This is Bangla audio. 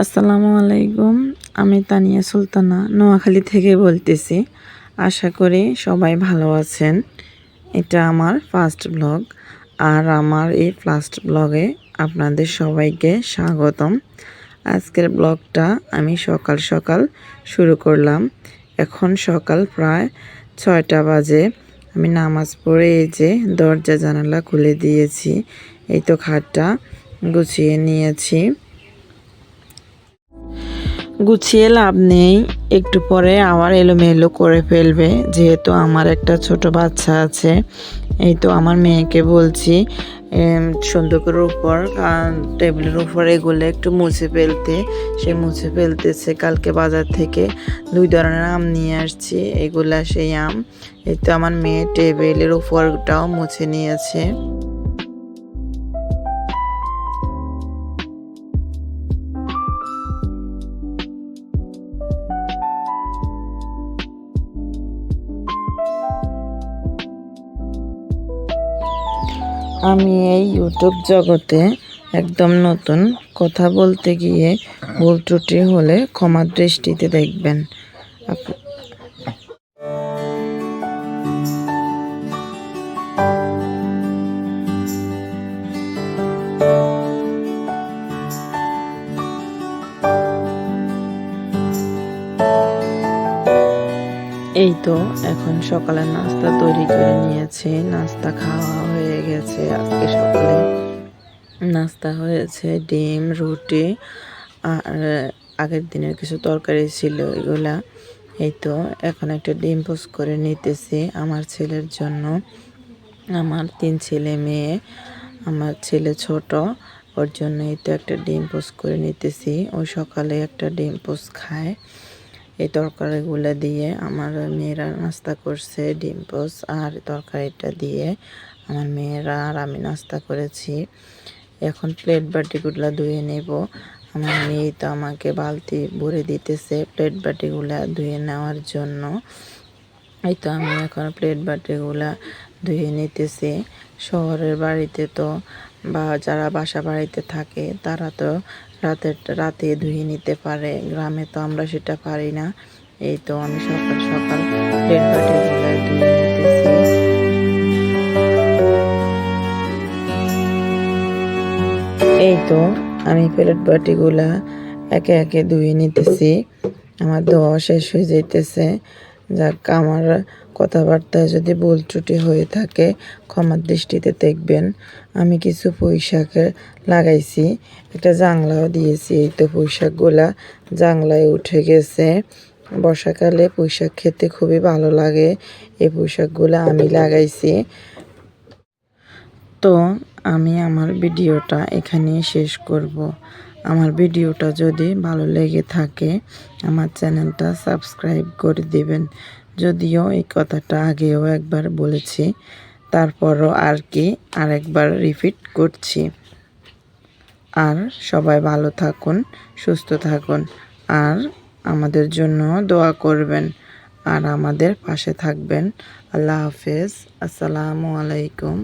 আসসালামু আলাইকুম, আমি তানিয়া সুলতানা, নোয়াখালী থেকে বলতেছি। আশা করি সবাই ভালো আছেন। এটা আমার ফার্স্ট ব্লগ আর আমার এই ফার্স্ট ব্লগে আপনাদের সবাইকে স্বাগতম। আজকের ব্লগটা আমি সকাল সকাল শুরু করলাম। এখন সকাল প্রায় ছয়টা বাজে। আমি নামাজ পড়ে এই যে দরজা জানালা খুলে দিয়েছি। এই তো খাটটা গুছিয়ে নিয়েছি। গুছিয়ে লাভ নেই। একটু পরে আবার এলোমেলো করে ফেলবে, যেহেতু আমার একটা ছোট বাচ্চা আছে। এই তো আমার মেয়েকে বলছি সন্দুকের উপর টেবিলের উপর এগুলো একটু মুছে ফেলতে। সে মুছে ফেলতেছে, কালকে বাজার থেকে দুই ধরনের আম নিয়ে আসছি, এগুলা সেই আম। এই তো আমার মেয়ে টেবিলের উপরটাও মুছে নিয়েছে। আমি এই ইউটিউব জগতে একদম নতুন কথা বলতে গিয়ে ভুল ত্রুটি হলে ক্ষমা দৃষ্টিতে দেখবেন। এই তো এখন সকালের নাস্তা তৈরি করে নিয়েছি। নাস্তা খাওয়া হয়ে গেছে আজকে সকালে। নাস্তা হয়েছে ডিম, রুটি, আর আগের দিনের কিছু তরকারি ছিল এগুলা। এই তো এখন একটা ডিম পোস করে নিতেছি আমার ছেলের জন্য। আমার তিন ছেলে মেয়ে, আমার ছেলে ছোট, ওর জন্য এই তো একটা ডিম পোস করে নিতেছি। ও সকালে একটা ডিম পোস খায়। এই তরকারিগুলো দিয়ে আমার মেয়েরা নাস্তা করছে, ডিম পোস আর তরকারিটা দিয়ে আমার মেয়েরা আর আমি নাস্তা করেছি। এখন প্লেট বাটিগুলো ধুয়ে নেব। আমার মেয়ে তো আমাকে বালতি ভরে দিতেছে প্লেট বাটিগুলো ধুয়ে নেওয়ার জন্য। এই তো আমি এখন প্লেট বাটিগুলা ধুয়ে নিতেছি। শহরের বাড়িতে তো বা যারা বাসা বাড়িতে থাকে, তারা তো রাতের, রাতে ধুয়ে নিতে পারে। গ্রামে তো আমরা সেটা পারি না। এই তো আমি সকাল সকাল এই তো আমি প্লেট বাটিগুলা একে একে ধুয়ে নিতেছি। আমার ধোয়া শেষ হয়ে যাইতেছে। যাক, আমার কথাবার্তা যদি ভুল ত্রুটি হয়ে থাকে, ক্ষমার দৃষ্টিতে দেখবেন। আমি কিছু পুঁই লাগাইছি, একটা জাংলাও দিয়েছি। এই তো পুঁই জাংলায় উঠে গেছে। বর্ষাকালে পুঁই শাক খেতে খুবই ভালো লাগে। এই পুঁই শাকগুলো আমি লাগাইছি। তো আমি আমার ভিডিওটা এখানে শেষ করব। আমার ভিডিওটা যদি ভালো লেগে থাকে, আমার চ্যানেলটা সাবস্ক্রাইব করে দেবেন। যদিও এই কথাটা আগেও একবার বলেছি, তারপরও আর কি আরেকবার রিপিট করছি। আর সবাই ভালো থাকুন, সুস্থ থাকুন, আর আমাদের জন্য দোয়া করবেন, আর আমাদের পাশে থাকবেন। আল্লাহ হাফেজ। আসসালামু আলাইকুম।